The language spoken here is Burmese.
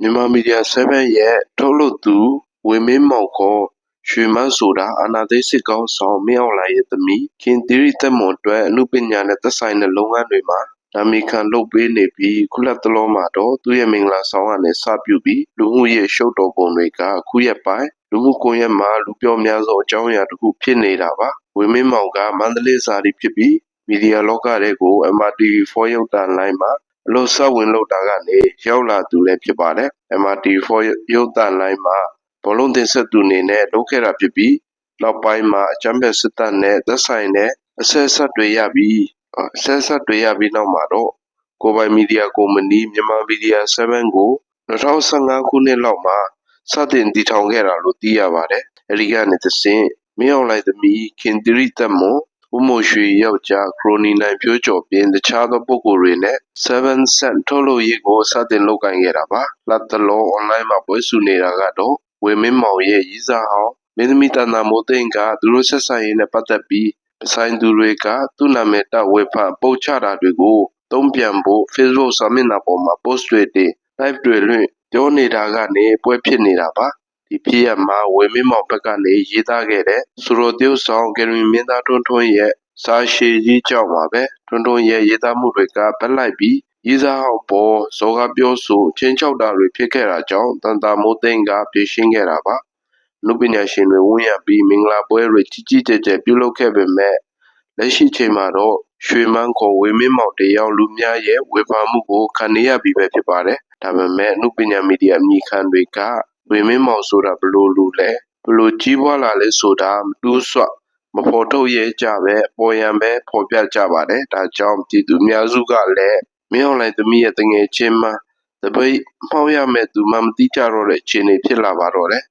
မြန်မာမီဒီယာ 7 ရဲ့ ထုတ်လုပ်သူ ဝေမင်းမောင် ခေါ် ရွှေမန်းဆိုတာ အာနာသိန်းစစ်ကောင်းဆောင် မင်းအောင်လှိုင်ရဲ့သမီး ခင်သီရိသက်မွန်အတွက်အမှုပညာနဲ့သက်ဆိုင်တဲ့လုပ်ငန်းတွေမှာဒါမီခံလုပ်ပေးနေပြီး ခုလက်တလုံးမှာတော့ သူ့ရဲ့မင်္ဂလာဆောင်ကနေ စပြုပြီး လူမှုရေးရှုပ်တော်ပုံတွေကခုရက်ပိုင်း လူမှုကွန်ရက်မှာ လူပြောများသောအကြောင်းအရာတစ်ခုဖြစ်နေတာပါ ဝေမင်းမောင်က မန္တလေးစာရီဖြစ်ပြီး မီဒီယာလောကတွေကို MRTV4 ရုပ်သံလိုင်းမှာ အလို့ဆက်ဝင်လုပ်တာကနေရောက်လာသူလည်းဖြစ်ပါတယ် MRTV4 ရုပ်သံလိုင်းမှာဘောလုံးတင်ဆက်သူအနေနဲ့လုပ်ခဲ့တာဖြစ်ပြီးနောက်ပိုင်းမှာအကြမ်းဖက်စစ်တပ်နဲ့သက်ဆိုင်တဲ့အဆက်အဆက်တွေရပြီးအဆက်အဆက်တွေရပြီးနောက်မှာတော့ကိုယ်ပိုင်မီဒီယာကုမ္ပဏီမြန်မာမီဒီယာ7ကို2015ခုနှစ်လောက်မှာစတင်တည်ထောင်ခဲ့တာလို့သိရပါတယ်အဲဒီကနေသဖြင့်မင်းအောင်လှိုင်သမီးခင်သီရိသက်မွန် ဦးမိုရွှေယောက်ျား ခရိုနီနိုင်ဖြိုးကျော်ပြင် တခြားသောပုဂ္ဂိုလ်တွေနဲ့7 set ထုတ်လုပ်ရေးကို စတင်လုပ်ကိုင်ခဲ့တာပါလက်တလုံး online မှာပွဲစုနေတာကတော့ ဝေမင်းမောင်ရဲ့ ရည်စားဟောင်း မင်းသမီးတန်တာမိုးသိန်းက သူတို့ဆက်ဆံရေးနဲ့ပတ်သက်ပြီး ဆိုင်သူတွေက သူ့နာမည်တပ် ဝေဖန်ပုတ်ချတာတွေကို တုံ့ပြန်ဖို့ Facebook စာမျက်နှာပေါ်မှာ post တွေတင် live တွေလွှင့် ပြောနေတာကနေ ပွဲဖြစ်နေတာပါ ဒီဖြစ်ရမှာ ဝေမင်းမောင်ဘက်ကနေ ရေးသားခဲ့တဲ့စူတော်တရုတ်ဆောင်ကယ်ရီမင်းသားထွန်းထွန်းရဲ့ စာရှည်ကြီးကြောင့်ပါပဲ ထွန်းထွန်းရဲ့ ရေးသားမှုတွေကဗက်လိုက်ပြီး ရေးစားဟောက်ပေါ်ဇော်ကပြောဆိုချင်းချောက်တာတွေဖြစ်ခဲ့တာကြောင့်တန်တာမိုးသိန်းကပြင်ရှင်းခဲ့တာပါလူပညာရှင်တွေ ဝန်ရပြီး မင်္ဂလာပွဲတွေ ကြီးကြီးကျယ်ကျယ်ပြုလုပ်ခဲ့ပေမဲ့လက်ရှိချိန်မှာတော့ ရွှေမန်း ခေါ် ဝေမင်းမောင်တယောက် လူများရဲ့ ဝေဖန်မှုကို ခံနေရပြီပဲဖြစ်ပါတယ် ဒါပေမဲ့အမှုပညာမီဒီယာအမိခံတွေက ဝေမင်းမောင်ဆိုတာဘလို့လူလဲဘလို့ကြီးပွားလာလဲဆိုတာမတူးဆွမဖော်ထုတ်ရဲကြပဲပေါ်ရန်ပဲဖော်ပြကြပါတယ်ဒါကြောင့်ပြည်သူများစုကလည်းမင်းအောင်လှိုင်သမီးရဲ့တငယ်ချင်းမှတပိတ်မှောက်ရမဲ့သူမှမတိကြတော့တဲ့အခြေအနေဖြစ်လာပါတော့တယ်